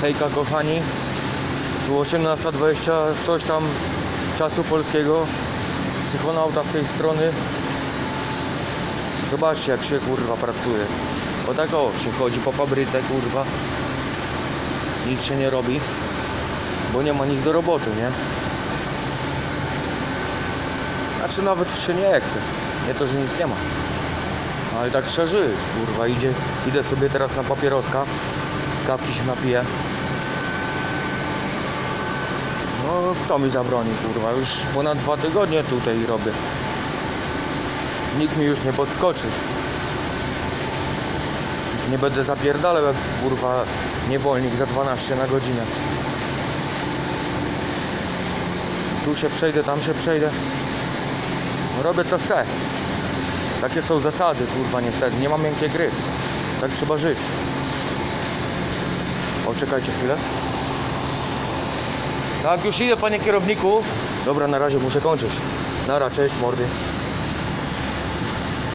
Hejka kochani. Tu 18.20 coś tam czasu polskiego. Psychonauta z tej strony. Zobaczcie jak się kurwa pracuje. O tak o się chodzi po fabryce kurwa. Nic się nie robi. Bo nie ma nic do roboty, nie? Znaczy nawet się nie chce. Nie to, że nic nie ma. Ale tak trzeba kurwa. Idzie, idę sobie teraz na papieroska. Kawki się napiję. No, kto mi zabroni, kurwa? Już ponad dwa tygodnie tutaj robię. Nikt mi już nie podskoczy. Nie będę zapierdalał jak, kurwa, niewolnik za 12 na godzinę. Tu się przejdę, tam się przejdę. No, robię co chcę. Takie są zasady, kurwa, niestety. Nie ma miękkiej gry. Tak trzeba żyć. O, czekajcie chwilę. Tak, już idę, panie kierowniku. Dobra, na razie muszę kończyć. Nara, cześć, mordy.